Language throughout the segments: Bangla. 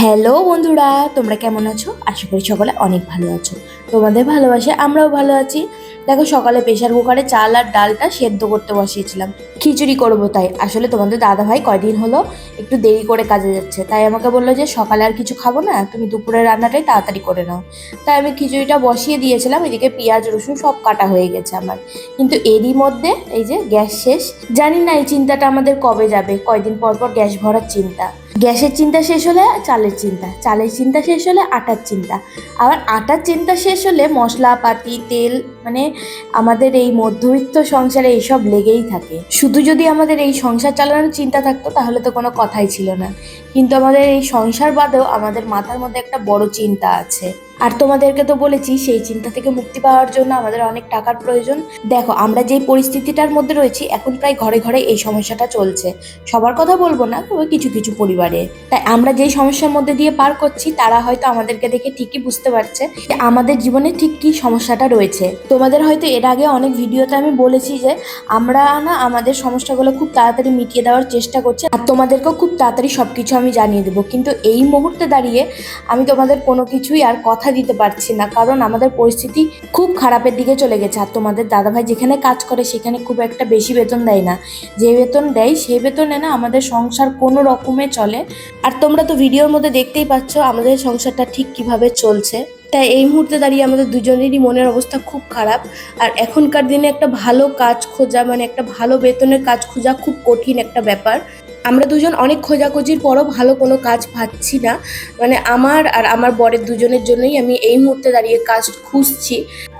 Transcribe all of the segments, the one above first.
হ্যালো বন্ধুরা, তোমরা কেমন আছো? আশা করি সকলে অনেক ভালো আছো। তোমাদের ভালোবাসে আমরাও ভালো আছি। দেখো, সকালে প্রেশার কুকারে চাল আর ডালটা সেদ্ধ করতে বসিয়েছিলাম। খিচুড়ি করব তাই। আসলে তোমাদের দাদা ভাই কয়দিন হলো একটু দেরি করে কাজে যাচ্ছে। তাই আমাকে বলল যে, সকালে আর কিছু খাব না, তুমি দুপুরের রান্নাটাই তাড়াতাড়ি করে নাও। তাই আমি খিচুড়িটা বসিয়ে দিয়েছিলাম এদিকে পেঁয়াজ, রসুন সব কাটা হয়ে গেছে আমার। কিন্তু এরই মধ্যে এই যে গ্যাস শেষ, জানি না এই চিন্তাটা আমাদের কবে যাবে। কয়দিন পর পর গ্যাস ভরার চিন্তা। গ্যাসের চিন্তা শেষ হলে চালের চিন্তা চালের চিন্তা শেষ হলে আটার চিন্তা। আবার আটার চিন্তা শেষ হলে মশলাপাতি, তেল মানে আমাদের এই মধ্যবিত্ত সংসারে এইসব লেগেই থাকে। শুধু যদি আমাদের এই সংসার চালানোর চিন্তা থাকতো, তাহলে তো কোনো কথাই ছিল না। কিন্তু আমাদের এই সংসার বাদেও আমাদের মাথার মধ্যে একটা বড় চিন্তা আছে। আর তোমাদেরকে তো বলেছি, সেই চিন্তা থেকে মুক্তি পাওয়ার জন্য আমাদের অনেক টাকার প্রয়োজন। দেখো, আমরা যেই পরিস্থিতিটার মধ্যে রয়েছি, এখন প্রায় ঘরে ঘরে এই সমস্যাটা চলছে। সবার কথা বলব না, তবে কিছু কিছু পরিবারে। তাই আমরা যেই সমস্যার মধ্যে দিয়ে পার করছি, তারা হয়তো আমাদেরকে দেখে ঠিকই বুঝতে পারছে যে আমাদের জীবনে ঠিক কি সমস্যাটা রয়েছে। তোমাদের হয়তো এর আগে অনেক ভিডিওতে আমি বলেছি যে, আমরা না আমাদের সমস্যাগুলো খুব তাড়াতাড়ি মিটিয়ে দেওয়ার চেষ্টা করছি। আর তোমাদেরকেও খুব তাড়াতাড়ি সবকিছু আমি জানিয়ে দেবো। কিন্তু এই মুহূর্তে দাঁড়িয়ে আমি তোমাদের কোনো কিছুই আর কথা দিতে পারছি না। কারণ আমাদের পরিস্থিতি খুব খারাপের দিকে চলে গেছে। আর তোমাদের দাদাভাই যেখানে কাজ করে, সেখানে খুব একটা বেশি বেতন দেয় না। যে বেতন দেয় সেই বেতনে না আমাদের সংসার কোনো রকমে চলে। আর তোমরা তো ভিডিওর মধ্যে দেখতেই পাচ্ছ, আমাদের সংসারটা ঠিক কীভাবে চলছে। তাই এই মুহূর্তে দাঁড়িয়ে আমাদের দুজনেরই মনের অবস্থা খুব খারাপ। আর এখনকার দিনে একটা ভালো কাজ খোঁজা মানে একটা ভালো বেতনের কাজ খোঁজা খুব কঠিন একটা ব্যাপার। আমরা দুজন অনেক খোঁজাখুঁজির পরও ভালো কোনো কাজ পাচ্ছি না। মানে আমার আর আমার বরের দুজনের জন্যই আমি এই মুহূর্তে দাঁড়িয়ে কাজ খুঁজছি।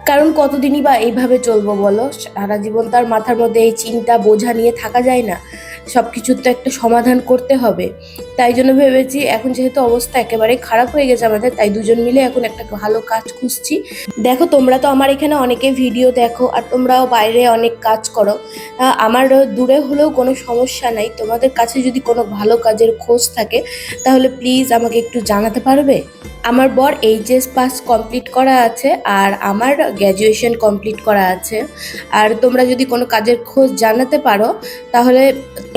কারণ কতদিনই বা এইভাবে চলবো বলো? সারা জীবন তার মাথার মধ্যে এই চিন্তা, বোঝা নিয়ে থাকা যায় না। সব কিছুর তো একটা সমাধান করতে হবে। তাই জন্য ভেবেছি এখন যেহেতু অবস্থা একেবারে খারাপ হয়ে গেছে আমাদের, তাই দুজন মিলে এখন একটা ভালো কাজ খুঁজছি। দেখো, তোমরা তো আমার এখানে অনেকে ভিডিও দেখো আর তোমরাও বাইরে অনেক কাজ করো। আমার দূরে হলেও কোনো সমস্যা নাই। তোমাদের কাছে যদি কোনো ভালো কাজের খোঁজ থাকে, তাহলে প্লিজ আমাকে একটু জানাতে পারবে? আমার বর এইচএস পাস কমপ্লিট করা আছে আর আমার গ্র্যাজুয়েশন কমপ্লিট করা আছে। আর তোমরা যদি কোনো কাজের খোঁজ জানাতে পারো, তাহলে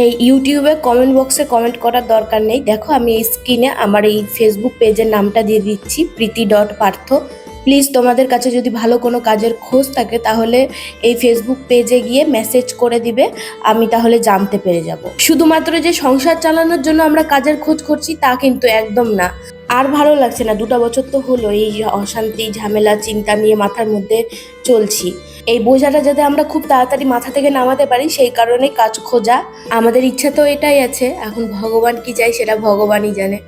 এই ইউটিউবে কমেন্ট বক্সে কমেন্ট করার দরকার নেই। দেখো, আমি এই স্ক্রিনে আমার এই ফেসবুক পেজের নামটা দিয়ে দিচ্ছি, প্রীতি ডট পার্থ। প্লিজ তোমাদের কাছে যদি ভালো কোনো কাজের খোঁজ থাকে, তাহলে এই ফেসবুক পেজে গিয়ে মেসেজ করে দিবে, আমি তাহলে জানতে পেরে যাব। শুধুমাত্র যে সংসার চালানোর জন্য আমরা কাজের খোঁজ করছি, তা কিন্তু একদম না। আর ভালো লাগছে না, দুটো বছর তো হলো, এই অশান্তি, ঝামেলা, চিন্তা নিয়ে মাথার মধ্যে চলছি। এই বোঝাটা যাতে আমরা খুব তাড়াতাড়ি মাথা থেকে নামাতে পারি, সেই কারণে কাজ খোঁজা। আমাদের ইচ্ছা তো এটাই আছে, এখন ভগবান কি চাই সেটা ভগবানই জানে।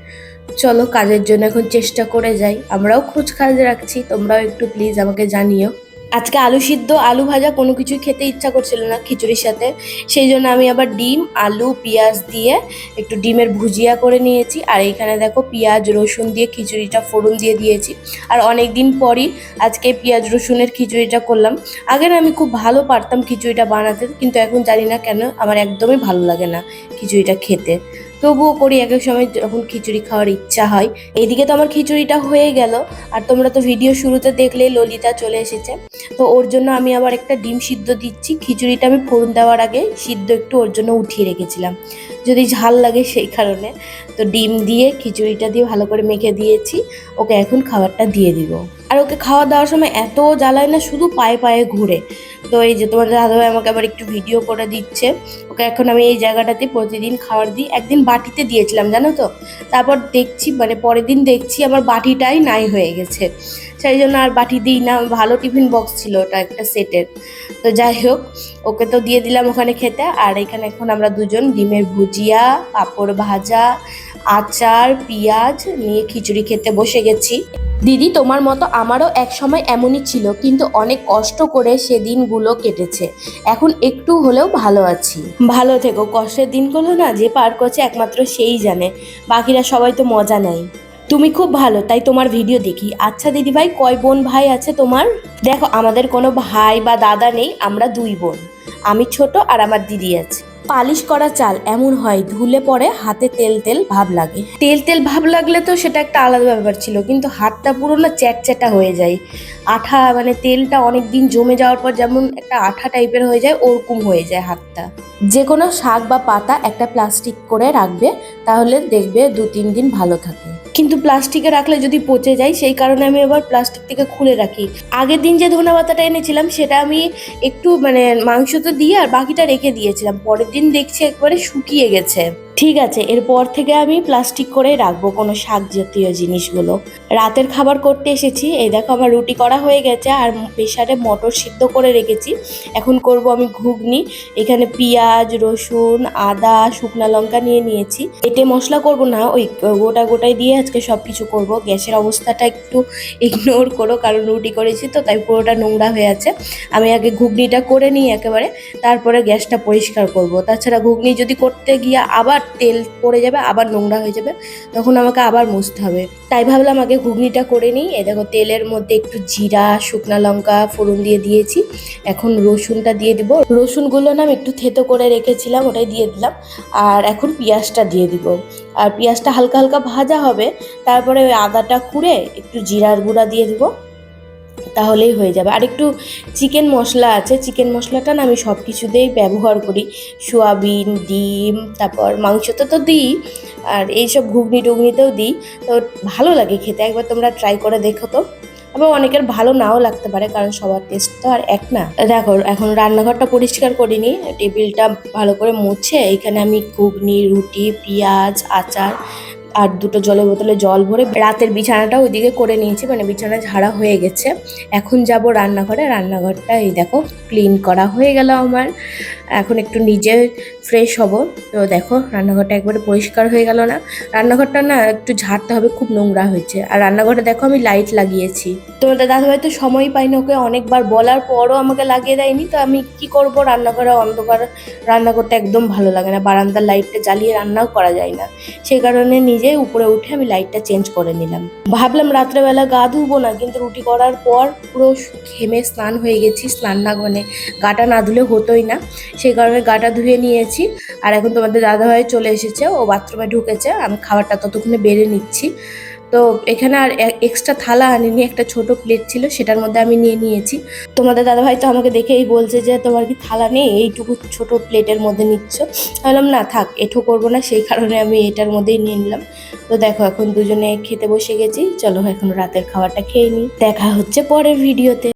চলো, কাজের জন্য এখন চেষ্টা করে যাই। আমরাও খোঁজ খাজ রাখছি, তোমরাও একটু প্লিজ আমাকে জানিও। আজকে আলু সিদ্ধ, আলু ভাজা কোনো কিছুই খেতে ইচ্ছা করছিল না খিচুড়ির সাথে। সেই জন্য আমি আবার ডিম, আলু, পেঁয়াজ দিয়ে একটু ডিমের ভুজিয়া করে নিয়েছি। আর এইখানে দেখো, পেঁয়াজ, রসুন দিয়ে খিচুড়িটা ফোড়ন দিয়ে দিয়েছি। আর অনেক দিন পরই আজকে পেঁয়াজ, রসুনের খিচুড়িটা করলাম। আগে না আমি খুব ভালো পারতাম খিচুড়িটা বানাতে, কিন্তু এখন জানি না কেন, আমার একদমই ভালো লাগে না খিচুড়িটা খেতে। তবুও করি, এক এক সময় যখন খিচুড়ি খাওয়ার ইচ্ছা হয়। এইদিকে তো আমার খিচুড়িটা হয়ে গেল, আর তোমরা তো ভিডিও শুরুতে দেখলে ললিতা চলে এসেছে। তো ওর জন্য আমি আবার একটা ডিম সিদ্ধ দিচ্ছি। খিচুড়িটা আমি ফোড়ন দেওয়ার আগে সিদ্ধ একটু ওর জন্য উঠিয়ে রেখেছিলাম। যদি ঝাল লাগে সেই কারণে। তো ডিম দিয়ে খিচুড়িটা দিয়ে ভালো করে মেখে দিয়েছি। ওকে এখন খাবারটা দিয়ে দিব। আর ওকে খাওয়া দাওয়ার সময় এত জ্বালায় না, শুধু পায়ে পায়ে ঘুরে। তো এই যে তোমাদের দাদাভাই আমাকে আবার একটু ভিডিও করে দিচ্ছে। ওকে এখন আমি এই জায়গাটাতে প্রতিদিন খাবার দিই। একদিন বাটিতে দিয়েছিলাম, জানো তো? তারপর দেখছি মানে পরের দিন দেখছি আমার বাটিটাই নাই হয়ে গেছে। সেই জন্য আর বাটি দিই না, ভালো টিফিন বক্স ছিল ওটা একটা সেটের। তো যাই হোক, ওকে তো দিয়ে দিলাম ওখানে খেতে। আর এখানে এখন আমরা দুজন ডিমের ভুজিয়া, পাঁপড় ভাজা, আচার, পেঁয়াজ নিয়ে খিচুড়ি খেতে বসে গেছি। দিদি তোমার মতো আমারও এক সময় এমনই ছিল, কিন্তু অনেক কষ্ট করে সে দিনগুলো কেটেছে। এখন একটু হলেও ভালো আছি। ভালো থেকো, কষ্টের দিনগুলো না যে পার করছে একমাত্র সেই জানে, বাকিরা সবাই তো মজা নেয়। তুমি খুব ভালো, তাই তোমার ভিডিও দেখি। আচ্ছা দিদিভাই কয় বোন ভাই আছে তোমার? দেখো, আমাদের কোনো ভাই বা দাদা নেই, আমরা দুই বোন। আমি ছোট আর আমার দিদি আছে। পালিশ করা চাল এমন হয় ধুলে পরে হাতে তেল তেল ভাব লাগে। তেল তেল ভাব লাগলে তো সেটা একটা আলাদা ব্যাপার ছিল কিন্তু হাতটা পুরো না চ্যাটচ্যাটা হয়ে যায়। আঠা মানে তেলটা অনেক দিন জমে যাওয়ার পর যেমন একটা আঠা টাইপের হয়ে যায় ওরকম হয়ে যায় হাতটা। যে কোনো শাক বা পাতা একটা প্লাস্টিক করে রাখবে তাহলে দেখবে দু তিন দিন ভালো থাকে। কিন্তু প্লাস্টিকে রাখলে যদি পচে যায়, সেই কারণে আমি আবার প্লাস্টিক থেকে খুলে রাখি। আগের দিন যে ধনে পাতাটা এনেছিলাম, সেটা আমি একটু মানে মাংস তো দিয়ে আর বাকিটা রেখে দিয়েছিলাম। পরের দিন দেখছি একবারে শুকিয়ে গেছে। ঠিক আছে, এরপর থেকে আমি প্লাস্টিক করে রাখব কোনো শাক জাতীয় জিনিসগুলো। রাতের খাবার করতে এসেছি, এই দেখো আমার রুটি করা হয়ে গেছে আর প্রেশারে মটর সিদ্ধ করে রেখেছি। এখন করব আমি ঘুগনি, এখানে পেঁয়াজ, রসুন, আদা, শুকনা লঙ্কা নিয়ে নিয়েছি। এতে মশলা করব না, ওই গোটা গোটাই দিয়ে আজকে সব কিছু করব। গ্যাসের অবস্থাটা একটু ইগনোর করো, কারণ রুটি করেছি তো, তাই পুরোটা নোংরা হয়ে আছে। আমি আগে ঘুগনিটা করে নিই একেবারে, তারপরে গ্যাসটা পরিষ্কার করব। তাছাড়া ঘুগনি যদি করতে গিয়ে আবার তেল পড়ে যাবে, আবার নোংরা হয়ে যাবে, তখন আমাকে আবার মুছতে হবে। তাই ভাবলাম আগে ঘুগনিটা করে নিই। এ দেখো, তেলের মধ্যে একটু জিরা, শুকনা লঙ্কা ফোড়ন দিয়ে দিয়েছি। এখন রসুনটা দিয়ে দিব। রসুনগুলো না আমি একটু থেতো করে রেখেছিলাম, ওটাই দিয়ে দিলাম। আর এখন পেঁয়াজটা দিয়ে দিব। আর পেঁয়াজটা হালকা হালকা ভাজা হবে, তারপরে ওই আদাটা খুঁড়ে একটু জিরার গুঁড়া দিয়ে দিব। তাহলেই হয়ে যাবে। আর একটু চিকেন মশলা আছে চিকেন মশলাটা না আমি সব কিছুতেই ব্যবহার করি। সোয়াবিন, ডিম, তারপর মাংসতে তো দিই, আর এইসব ঘুগনি টুগনিতেও দিই। তো ভালো লাগে খেতে, একবার তোমরা ট্রাই করে দেখো তো। আবার অনেকের ভালো নাও লাগতে পারে, কারণ সবার টেস্ট তো আর এক না। দেখো, এখন রান্নাঘরটা পরিষ্কার করিনি টেবিলটা ভালো করে মুছে, এখানে আমি ঘুগনি, রুটি, পেঁয়াজ, আচার আর দুটো জলের বোতলে জল ভরে রাতের বিছানাটা ওইদিকে করে নিয়েছি মানে বিছানা ঝাড়া হয়ে গেছে। এখন যাব রান্নাঘরে। রান্নাঘরটা এই দেখো ক্লিন করা হয়ে গেল আমার। এখন একটু নিজে ফ্রেশ হব। তো দেখো, রান্নাঘরটা একবারে পরিষ্কার হয়ে গেল না। রান্নাঘরটা না একটু ঝাড়তে হবে, খুব নোংরা হয়েছে। আর রান্নাঘরে দেখো, আমি লাইট লাগিয়েছি। তোমাদের দাদাভাই তো সময় পাইনি ওকে অনেকবার বলার পরও আমাকে লাগিয়ে দেয়নি। তো আমি কি করব? রান্নাঘরে অন্ধকার রান্না করতে একদম ভালো লাগে না। বারান্দার লাইটটা জ্বালিয়ে রান্নাও করা যায় না। সেই কারণে নিজেই উপরে উঠে আমি লাইটটা চেঞ্জ করে নিলাম। ভাবলাম রাত্রেবেলা গা ধুবো না, কিন্তু রুটি করার পর পুরো ঘেমে স্নান হয়ে গেছি। স্নান না মানে গাটা না ধুলে হতোই না। সেই কারণে গাটা ধুয়ে নিয়েছি। আর এখন তোমাদের দাদাভাই চলে এসেছে, ও বাথরুমে ঢুকেছে। আমি খাবারটা ততক্ষণে বেড়ে নিচ্ছি। তো এখানে আর এক্সট্রা থালা আনিনি, একটা ছোট প্লেট ছিল, সেটার মধ্যে আমি নিয়ে নিয়েছি। তোমাদের দাদাভাই তো আমাকে দেখেই বলছে যে, তোমার কি থালা নেই? এইটুকু ছোট প্লেটের মধ্যে নিচ্ছ। বললাম, না, থাক, এঠো করব না। সেই কারণে আমি এটার মধ্যেই নিয়ে নিলাম। তো দেখো, এখন দুজনে খেতে বসে গেছি। চলো এখন রাতের খাবারটা খেয়ে নিই। দেখা হচ্ছে পরের ভিডিওতে